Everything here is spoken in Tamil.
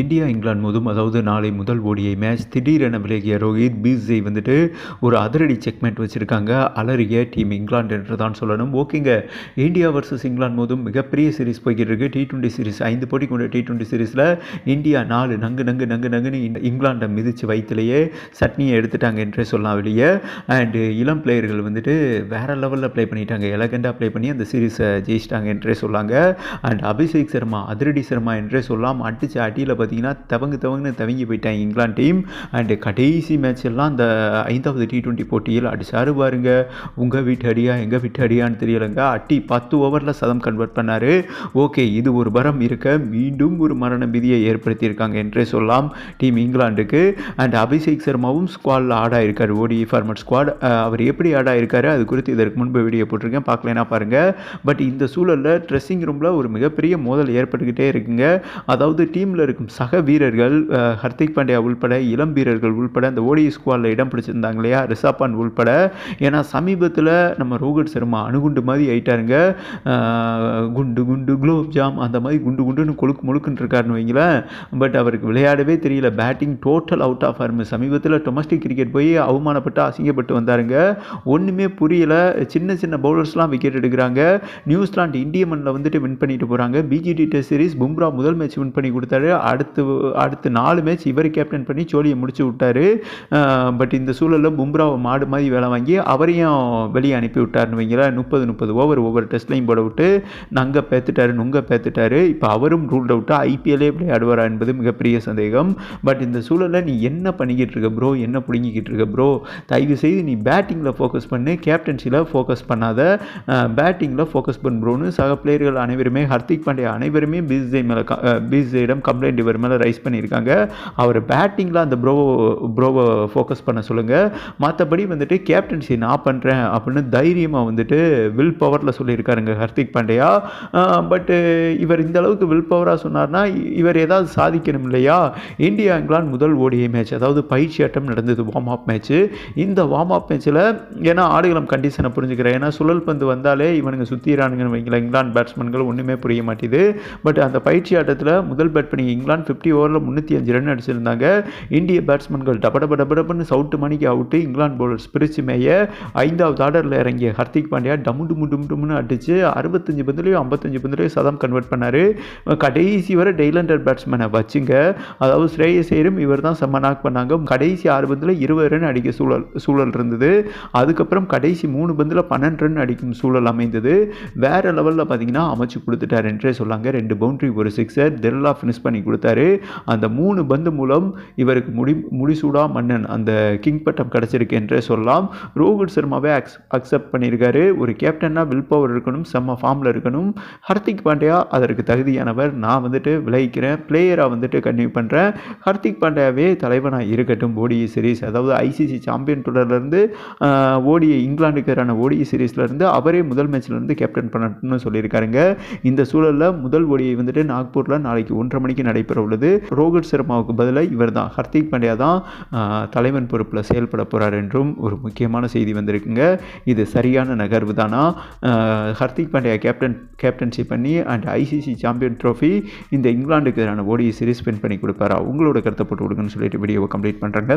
இந்தியா இங்கிலாந்து மோதும். அதாவது நாளை முதல் ஓடிய மேட்ச் திடீரென விலகிய ரோஹித் பீஸை வந்துட்டு ஒரு அதிரடி செக்மெண்ட் வச்சுருக்காங்க. அலறிய டீம் இங்கிலாந்து என்று தான் சொல்லணும். ஓகேங்க. இந்தியா வர்சஸ் இங்கிலாந்து மோதும் மிகப்பெரிய சீரிஸ் போய்கிட்டு இருக்குது டி டுவெண்ட்டி சீரிஸ் ஐந்து போட்டி கொண்ட டி டுவெண்ட்டி சீரிஸில் இந்தியா நாலு நங்கு நங்கு நங்கு நங்குன்னு இங்கிலாண்டை மிதித்து வயிற்றுலேயே சட்னியை எடுத்துட்டாங்க என்றே சொல்லலாம் வெளியே. அண்டு இளம் பிளேயர்கள் வந்துட்டு வேறு லெவலில் ப்ளே பண்ணிட்டாங்க. எலகண்டாக ப்ளே பண்ணி அந்த சீரிஸை ஜெயிச்சிட்டாங்க என்றே சொல்லாங்க. அண்ட் அபிஷேக் சர்மா அதிரடி சர்மா என்றே சொல்லலாம் அடித்து அடியில் பார்த்தீங்கன்னா தவங்கு தவங்குன்னு தவங்கி போயிட்டாங்க இங்கிலாந்து டீம் அண்டு கடைசி மேட்ச் எல்லாம் அந்த ஐந்தாவது டி ட்வெண்ட்டி போட்டியில் அடிச்சாரு பாருங்க. உங்கள் வீட்டு அடியா எங்கள் வீட்டு அடியான்னு தெரியலைங்க. அட்டி பத்து ஓவரில் சதம் கன்வெர்ட் பண்ணார். ஓகே இது ஒரு வரம் இருக்க மீண்டும் ஒரு மரண விதியை ஏற்படுத்தியிருக்காங்க என்றே சொல்லலாம் டீம் இங்கிலாந்துக்கு. அண்ட் அபிஷேக் சர்மாவும் ஸ்குவாடில் ஆடா இருக்கார். ஓடி ஃபார்மட் ஸ்குவாட் அவர் எப்படி ஆடா இருக்காரு அது குறித்து இதற்கு முன்பு வீடியோ போட்டிருக்கேன். பார்க்கலனா பாருங்கள் பட் இந்த சூழலில் ட்ரெஸ்ஸிங் ரூமில் ஒரு மிகப்பெரிய மோதல் ஏற்பட்டுக்கிட்டே இருக்குங்க. அதாவது டீமில் இருக்கும் சக வீரர்கள் ஹர்திக் பாண்டியா உள்பட இளம் வீரர்கள் உள்பட அந்த ஓடி ஸ்குவாடில் இடம் பிடிச்சிருந்தாங்க இல்லையா ரிஷப் உள்பட. ஏன்னா சமீபத்தில் நம்ம ரோஹித் சர்மா அணுகுண்டு மாதிரி ஆயிட்டாருங்க. குண்டு குண்டு குலோப் ஜாம் அந்த மாதிரி குண்டு குண்டுன்னு கொழுக்கு முழுக்குன்னு இருக்காருன்னு வைங்களேன். பட் அவருக்கு விளையாடவே தெரியல. Batting total out of form. சமீபத்தில் டொமஸ்டிக் கிரிக்கெட் போய் அவமானப்பட்டு அசிங்கப்பட்டு வந்தாருங்க. ஒன்றுமே புரியல. சின்ன சின்ன பவுலர்ஸ்லாம் விக்கெட் எடுக்கிறாங்க. நியூசிலாந்து இந்திய மண்ணில் வந்துட்டு வின் பண்ணிட்டு போகிறாங்க பிஜிடி டெஸ்ட் சீரிஸ் பும்ரா முதல் மேட்ச் வின் பண்ணி கொடுத்தாரு. அடுத்து அடுத்து நாலு மேட்ச் இவர் கேப்டன் பண்ணி சோழியை முடிச்சு விட்டார். பட் இந்த சூழலில் பும்ராவை மாடு மாதிரி வேலை வாங்கி அவரையும் வெளியே அனுப்பி விட்டார்னு வைங்களேன். முப்பது முப்பது ஓவர் ஒவ்வொரு டெஸ்ட்லையும் போட விட்டு நங்க பேத்துட்டாரு நுங்க பேத்துட்டாரு. இப்போ அவரும் ரூல்ட் அவுட்டாக ஐபிஎல்லே விளையாடுவாரா என்பது மிகப்பெரிய சந்தேகம். பட் இந்த சூழலில் நீ என்ன பண்ணிக்கிட்டு இருக்க ப்ரோ என்ன பிடுங்கிக்கிட்டு இருக்க ப்ரோ தயவு செய்து நீ பேட்டிங்கில் ஃபோக்கஸ் பண்ணு. கேப்டன்சியில் ஃபோக்கஸ் பண்ணாத. பேட்டிங்கில் ஃபோக்கஸ் பண்ணு ப்ரோன்னு சக பிளேயர்கள் அனைவருமே ஹர்திக் பாண்டியா அனைவருமே பிஸ்ஜே மேலே பிஸ்ஜேயிடம் கம்ப்ளைண்ட் இவர் மேலே ரைஸ் பண்ணியிருக்காங்க. அவர் பேட்டிங்கில் அந்த ப்ரோ ப்ரோவை ஃபோக்கஸ் பண்ண சொல்லுங்கள் மற்றபடி வந்துட்டு கேப்டன்சி நான் பண்ணுறேன் அப்படின்னு தைரியமாக வந்துட்டு வில் பவரில் சொல்லியிருக்காருங்க ஹர்திக் பாண்டியா. பட்டு இவர் இந்த அளவுக்கு வில் பவராக சொன்னார்னா இவர் ஏதாவது சாதிக்கணும் இல்லையா? இந்தியா இங்கிலாந்து முதல் ஓடிஐ மேட்ச் அதாவது பயிற்சி ஆட்டம் நடந்தது வார்ம் அப் மேட்ச்சு இந்த வார்ம் அப் மேட்ச்சில் ஏன்னா ஆடுகளம் கண்டிஷனை புரிஞ்சுக்கிறேன். ஏன்னா சுழல் பந்து வந்தாலே இவனுங்க சுற்றிறானுங்கன்னு வைங்களேன். இங்கிலாந்து பேட்ஸ்மேன்கள் ஒன்றுமே புரிய மாட்டேது. பட் அந்த பயிற்சி ஆட்டத்தில் முதல் பேட் பண்ணி இங்கிலாந்து ஃபிஃப்டி ஓவரில் முந்நூற்றி அஞ்சு ரன் அடிச்சிருந்தாங்க. இந்திய பேட்ஸ்மேன்கள் டப டப டப டபன்னு சவுட்டு மணிக்கு அவுட்டு இங்கிலாந்து பவுலர்ஸ் பிரிச்சு மேய ஐந்தாவது ஆர்டரில் இறங்கிய ஹர்திக் பாண்டியா டமு டுமு டும் டும்னு அடிச்சு அறுபத்தஞ்சு பந்துலையும் ஐம்பத்தஞ்சு பந்துலையும் சதம் கன்வெர்ட் பண்ணார். கடைசி வரை டெய்லண்டர் பேட்ஸ்மேனை வச்சுங்க. அதாவது ஸ்ரேயஸ் ஐயரும் இவர் தான் செம்ம நாக் பண்ணாங்க. கடைசி ஆறு பந்தில் இருபது ரன் அடிக்க சூழல் சூழல் இருந்தது. அதுக்கப்புறம் கடைசி மூணு பந்தில் பன்னெண்டு ரன் அடிக்கும் சூழல் அமைந்தது. வேற லெவலில் பார்த்தீங்கன்னா அமைச்சு கொடுத்துட்டார் என்றே சொல்லாங்க. ரெண்டு பவுண்டரி ஒரு சிக்ஸர் தெர்லா ஃபினிஷ் பண்ணி கொடுத்தாரு அந்த மூணு பந்து மூலம் இவருக்கு முடி முடிசூடா மன்னன் அந்த கிங் பட்டம் கிடச்சிருக்கு என்றே சொல்லலாம். ரோஹித் சர்மாவே அக்ஸ் அக்செப்ட் பண்ணியிருக்காரு. ஒரு கேப்டனாக வில் பவர் இருக்கணும் செம்ம ஃபார்மில் இருக்கணும். ஹர்திக் பாண்டியா அதற்கு தகுதியானவர். நான் வந்துட்டு விளைவிக்கிறேன். பிளேயராக வந்துட்டு கன்டினியூ பண்ணுறேன் ஹர்திக் பாண்டியாவே தலைவனாக இருக்கட்டும் ஓடிஐ சீரிஸ் அதாவது ஐசிசி சாம்பியன் தொடர்லேருந்து ஓடிஐ இங்கிலாந்துக்கு எதிரான ஓடிஐ சீரீஸ்லேருந்து அவரே முதல் மேட்ச்லேருந்து கேப்டன் பண்ணட்டும்னு சொல்லியிருக்காருங்க. இந்த சூழலில் முதல் ஓடியை வந்துட்டு நாக்பூரில் நாளைக்கு ஒன்றரை மணிக்கு நடைபெறும். நடைபெற உள்ளது. ரோஹித் சர்மாவுக்கு பதிலாக இவர் தான் ஹர்திக் பாண்டியா தான் தலைவன் பொறுப்பில் செயல்பட போகிறார் என்றும் ஒரு முக்கியமான செய்தி வந்திருக்குங்க. இது சரியான நகர்வு தானா? ஹர்திக் பாண்டியா கேப்டன் கேப்டன்சி பண்ணி அண்ட் ஐசிசி சாம்பியன் ட்ரோஃபி இந்த இங்கிலாந்துக்கு எதிரான ஓடி சீரிஸ் வின் பண்ணி கொடுப்பாரா? உங்களோட கருத்தை போட்டு கொடுங்கன்னு சொல்லிட்டு வீடியோவை கம்ப்ளீட் பண்ணுறாங்க